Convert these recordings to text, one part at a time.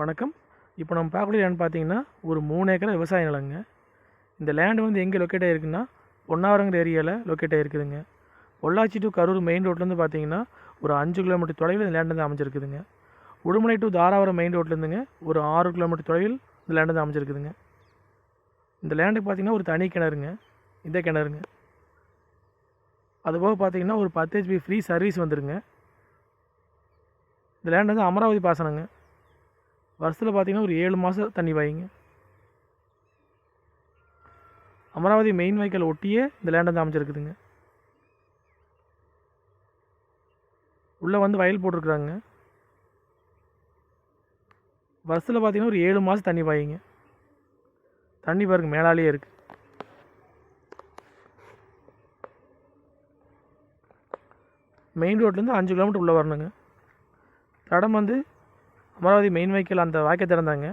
வணக்கம். இப்போ நம்ம பார்க்கக்கூடிய லேண்ட் பார்த்தீங்கன்னா ஒரு மூணு ஏக்கர் விவசாய நிலங்க. இந்த லேண்டு வந்து எங்கே லொக்கேட் ஆகிருக்குன்னா பொன்னாவரங்கிற ஏரியாவில் லொக்கேட் ஆகிருக்குதுங்க பொள்ளாச்சி டு கரூர் மெயின் ரோட்லேருந்து பார்த்தீங்கன்னா ஒரு அஞ்சு கிலோமீட்டர் தொலைவில் இந்த லேண்ட் வந்து அமைஞ்சிருக்குதுங்க. உடுமலை டு தாராவரம் மெயின் ரோட்லேருந்துங்க ஒரு ஆறு கிலோமீட்டர் தொலைவில் இந்த லேண்ட் வந்து அமைஞ்சிருக்குதுங்க. இந்த லேண்டுக்கு பார்த்தீங்கன்னா ஒரு தனி கிணறுங்க. இந்த கிணறுங்க. அதுபோக பார்த்தீங்கன்னா ஒரு பத்து ஹெச்பி ஃப்ரீ சர்வீஸ் வந்துருங்க. இந்த லேண்ட் வந்து அமராவதி பாசனங்க. வருஷத்தில் பார்த்தீங்கன்னா ஒரு ஏழு மாதம் தண்ணி வாயிங்க அமராவதி மெயின் வைக்கல் ஒட்டியே இந்த லேண்ட் வந்து அமைச்சிருக்குதுங்க உள்ளே வந்து வயல் போட்டிருக்குறாங்க. வருஷத்தில் பார்த்தீங்கன்னா ஒரு ஏழு மாதம் தண்ணி பாயுங்க. தண்ணி பாருங்க மேலாலேயே இருக்குது மெயின் ரோட்லேருந்து அஞ்சு கிலோமீட்டர் உள்ளே வரணுங்க. தடம் வந்து அமராவதி மெயின் வைக்கல் அந்த வாய்க்கை திறந்தாங்க.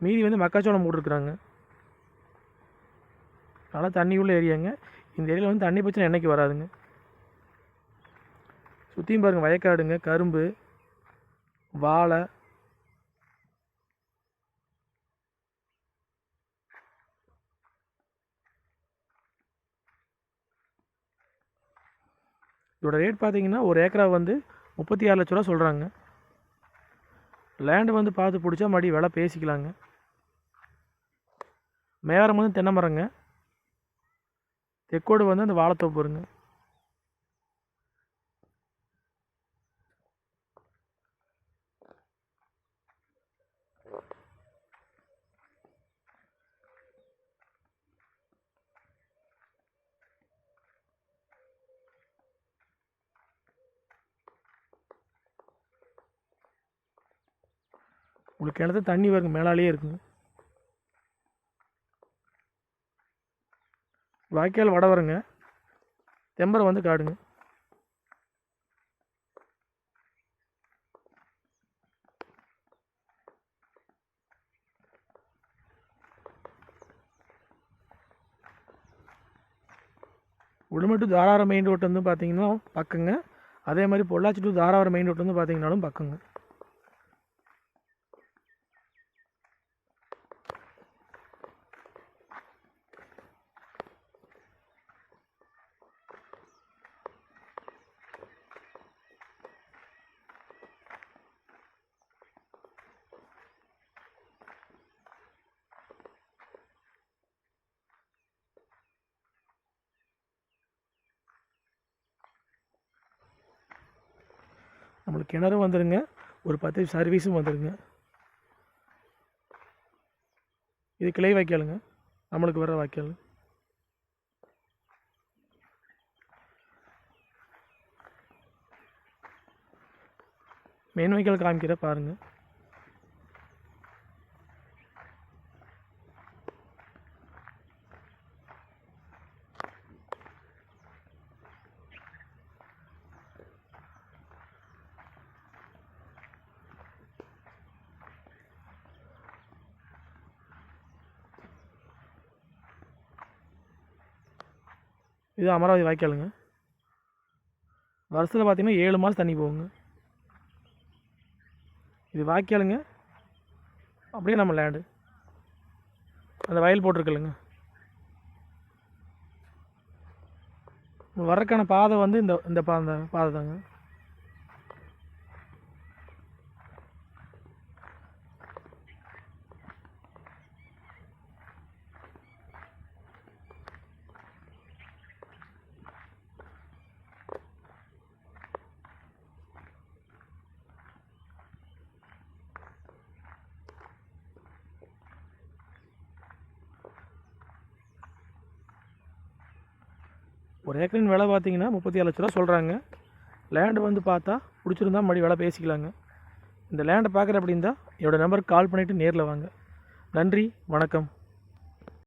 மீதி வந்து மக்காச்சோளம் போட்டுருக்குறாங்க. நல்லா தண்ணி ஏரியாங்க இந்த ஏரியாவில் வந்து தண்ணி பிரச்சனை என்றைக்கு வராதுங்க. சுற்றியும் பாருங்கள் வயக்காடுங்க கரும்பு வாழை இதோட ரேட் பார்த்தீங்கன்னா ஒரு ஏக்கரா வந்து முப்பத்தி ஆறு லட்ச ரூபா சொல்கிறாங்க லேண்டு வந்து பார்த்து பிடிச்சா மறுபடி விலை பேசிக்கலாங்க. மேரம் வந்து தென்னை மரங்க. தெக்கோடு வந்து அந்த வாழைத்தோப்பு வருங்க. உங்களுக்கு கிணத்து தண்ணி வருங்க மேலாலேயே இருக்குங்க. வாய்க்கால் வட வருங்க. தெம்பரை வந்து காடுங்க. உடுமலை தாராவரம் மெயின் ரோட்டு வந்து பார்த்தீங்கன்னா பக்கங்க. அதே மாதிரி Pollachi to Dharavaram main road வந்து பார்த்தீங்கன்னாலும் பக்கங்க. நம்மளுக்கு கிணறும் வந்துடுங்க ஒரு பத்து சர்வீஸும் வந்துடுங்க இது கிளை வாய்க்காலுங்க. நம்மளுக்கு வர வாய்க்கால். மெயின் வாய்க்கால் காமிக்கிற பாருங்கள் இது அமராவதி வாய்க்காலுங்க. வருஷத்தில் பார்த்தீங்கன்னா ஏழு மாதம் தண்ணி போகுங்க. இது வாய்க்காலுங்க. அப்படியே நம்ம லேண்டு அந்த வயல் போட்டிருக்கலுங்க வரக்கான பாதை வந்து இந்த இந்த பா பாதை தாங்க ஒரு ஏக்கரின் விலை பார்த்தீங்கன்னா முப்பத்தி ஏழு லட்ச ரூபா சொல்கிறாங்க லேண்டு வந்து பார்த்தா பிடிச்சிருந்தா மறுபடி விலை பேசிக்கலாங்க. இந்த லேண்டை பார்க்குற அப்படின்னா என்னோடய நம்பருக்கு கால் பண்ணிவிட்டு நேரில் வாங்க. நன்றி வணக்கம்.